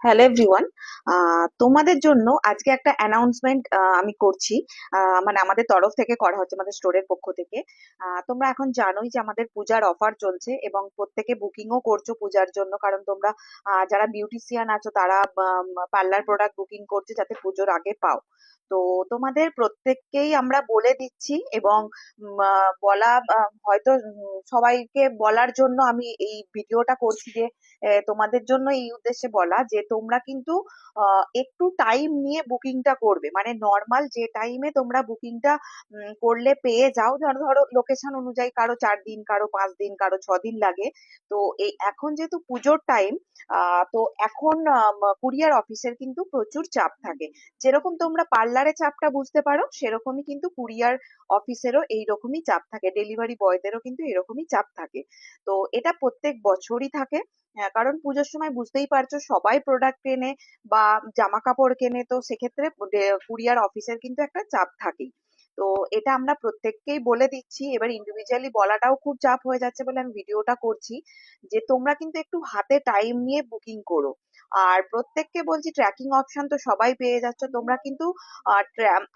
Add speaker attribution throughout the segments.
Speaker 1: Hello everyone তোমাদের জন্য আজকে একটা অ্যানাউন্সমেন্ট আমি করছি। মানে আমাদের তরফ থেকে করা হচ্ছে, আমাদের স্টোরের পক্ষ থেকে। তোমরা এখন জানোই যে আমাদের পূজার অফার চলছে এবং প্রত্যেকে বুকিংও করছ পূজার জন্য। কারণ তোমরা যারা বিউটিশিয়ান আছো, তারা পার্লার প্রোডাক্ট বুকিং করছে যাতে পুজোর আগে পাও। তো তোমাদের প্রত্যেককেই আমরা বলে দিচ্ছি এবং বলা হয়তো সবাইকে বলার জন্য আমি এই ভিডিওটা করছি যে তোমাদের জন্য এই উদ্দেশ্যে বলা যে তোমরা কিন্তু একটু টাইম নিয়ে বুকিংটা করবে। মানে নর্মাল যে টাইমে তোমরা বুকিংটা করলে পেয়ে যাও। ধরো ধরো লোকেশন অনুযায়ী কারও চার দিন, কারও পাঁচ দিন, কারও ছ দিন লাগে। তো এই এখন যেহেতু পুজোর টাইম তো এখন কুরিয়ার অফিসের কিন্তু প্রচুর চাপ থাকে। যেরকম তোমরা পার্লারে চাপটা বুঝতে পারো, সেরকমই কিন্তু কুরিয়ার অফিসেরও এইরকমই চাপ থাকে। ডেলিভারি বয়দেরও কিন্তু এরকমই চাপ থাকে। তো এটা প্রত্যেক বছরই থাকে। হ্যাঁ কারণ পুজোর সময় বুঝতেই পারছ সবাই প্রোডাক্ট কেনে বা জামা কাপড় কেনে, তো সেক্ষেত্রে কুরিয়ার অফিসের কিন্তু একটা চাপ থাকেই। তো এটা আমরা প্রত্যেককেই বলে দিচ্ছি। এবার ইন্ডিভিজুয়ালি বলাটাও খুব চাপ হয়ে যাচ্ছে বলে আমি ভিডিওটা করছি যে তোমরা কিন্তু একটু হাতে টাইম নিয়ে বুকিং করো। আর প্রত্যেককে বলছি ট্র্যাকিং অপশন তো সবাই পেয়ে যাচ্ছ। তোমরা কিন্তু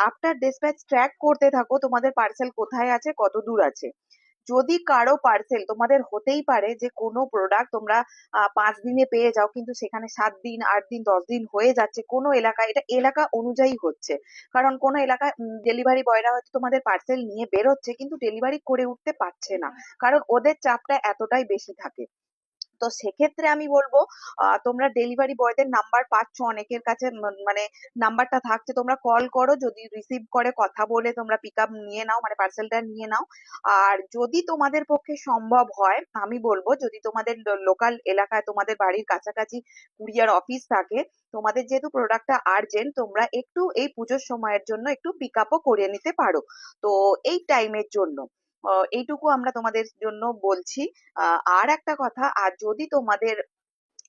Speaker 1: আফটার ডিসপ্যাচ ট্র্যাক করতে থাকো তোমাদের পার্সেল কোথায় আছে, কত দূর আছে। যদি কারও পার্সেল তোমাদের হতেই পারে যে কোনো প্রোডাক্ট তোমরা পাঁচ দিনে পেয়ে যাও, কিন্তু সেখানে সাত দিন, আট দিন, দশ দিন হয়ে যাচ্ছে কোনো এলাকায়, এটা এলাকা অনুযায়ী হচ্ছে। কারণ কোনো এলাকায় ডেলিভারি বয়রা হয়তো তোমাদের পার্সেল নিয়ে বেরোচ্ছে, কিন্তু ডেলিভারি করে উঠতে পারছে না। কারণ ওদের চাপটা এতটাই বেশি থাকে। তো সেক্ষেত্রে আমি বলব তোমরা ডেলিভারি বয়দের নাম্বার পাচ্ছ অনেকের কাছে মানে নাম্বারটা থাকছে, তোমরা কল করো, যদি রিসিভ করে কথা বলে তোমরা পিক আপ নিয়ে নাও মানে পার্সেলটা নিয়ে নাও। আর যদি তোমাদের পক্ষে সম্ভব হয়, আমি বলব, যদি তোমাদের লোকাল এলাকায় তোমাদের বাড়ির কাছাকাছি কুরিয়ার অফিস থাকে, তোমাদের যেহেতু প্রোডাক্টটা আর্জেন্ট তোমরা একটু এই পুজোর সময়ের জন্য একটু পিক আপও করে নিতে পারো। তো এই টাইমের জন্য। এইটুকু আমরা তোমাদের জন্য বলছি। আর একটা কথা আর যদি তোমাদের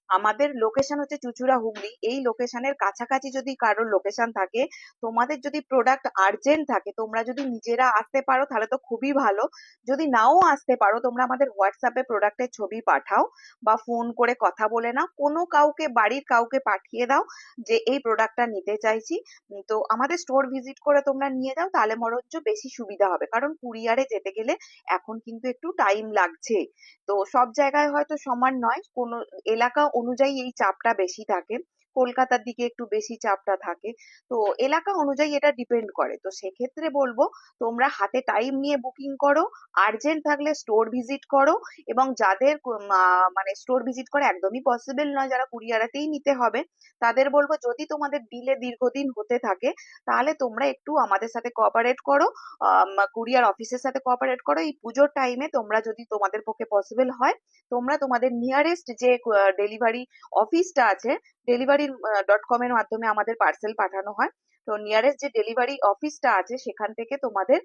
Speaker 1: আমাদের লোকেশন হচ্ছে চুঁচুড়া হুগলি। এই লোকেশনের কাছাকাছি যদি কারোর লোকেশন থাকে, তোমাদের যদি প্রোডাক্ট আর্জেন্ট থাকে, তোমরা যদি নিজেরা আসতে পারো, তাহলে তো খুবই ভালো। যদি নাও আসতে পারো, তোমরা আমাদের হোয়াটসঅ্যাপে প্রোডাক্টের ছবি পাঠাও বা ফোন করে কথা বলে নাও। কোনো কাউকে, বাড়ির কাউকে পাঠিয়ে দাও যে এই প্রোডাক্টটা নিতে চাইছি। তো আমাদের স্টোর ভিজিট করে তোমরা নিয়ে যাও, তাহলে বরঞ্চ বেশি সুবিধা হবে। কারণ কুরিয়ারে যেতে গেলে এখন কিন্তু একটু টাইম লাগছে। তো সব জায়গায় হয়তো সমান নয়, কোনো এলাকা অনুযায়ী এই চাপটা বেশি থাকে। কলকাতার দিকে একটু বেশি চাপটা থাকে। তো এলাকা অনুযায়ী এটা ডিপেন্ড করে। তো সেক্ষেত্রে বলব, তোমরা হাতে টাইম নিয়ে বুকিং করো আর্জেন্ট থাকলে স্টোর ভিজিট করো এবং যাদের মানে স্টোর ভিজিট করা একদমই পসিবল নয়, যারা কুরিয়ারেতেই নিতে হবে, তাদের বলব যদি তোমাদের ডিলে দীর্ঘদিন হতে থাকে, তাহলে তোমরা একটু আমাদের সাথে কোঅপারেট করো কুরিয়ার অফিসের সাথে কোঅপারেট করো। এই পুজোর টাইমে তোমরা যদি তোমাদের পক্ষে পসিবল হয়, তোমরা তোমাদের নিয়ারেস্ট যে ডেলিভারি অফিসটা আছে ডেলিভারি ডট কম এর মাধ্যমে আমাদের পার্সেল পাঠানো হয়। তো নিয়ারেস্ট যে ডেলিভারি অফিসটা আছে, সেখান থেকে তোমাদের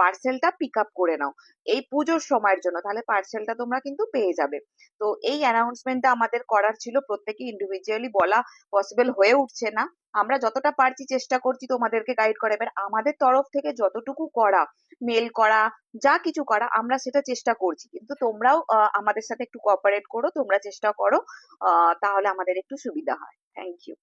Speaker 1: পার্সেলটা পিক আপ করে নাও। এই পুজোর সময়ের জন্য, তাহলে পার্সেলটা তোমরা কিন্তু পেয়ে যাবে। তো এই অ্যানাউন্সমেন্টটা আমাদের করার ছিল, প্রত্যেকে ইন্ডিভিজুয়ালি বলা পসিবল হয়ে উঠছে না। আমরা যতটা পারছি চেষ্টা করছি তোমাদেরকে গাইড করা। এবার আমাদের তরফ থেকে যতটুকু করা মেল করা, যা কিছু করা, আমরা সেটা চেষ্টা করছি। কিন্তু তোমরাও আমাদের সাথে একটু কোঅপারেট করো, তোমরা চেষ্টা করো তাহলে আমাদের একটু সুবিধা হয়। Thank you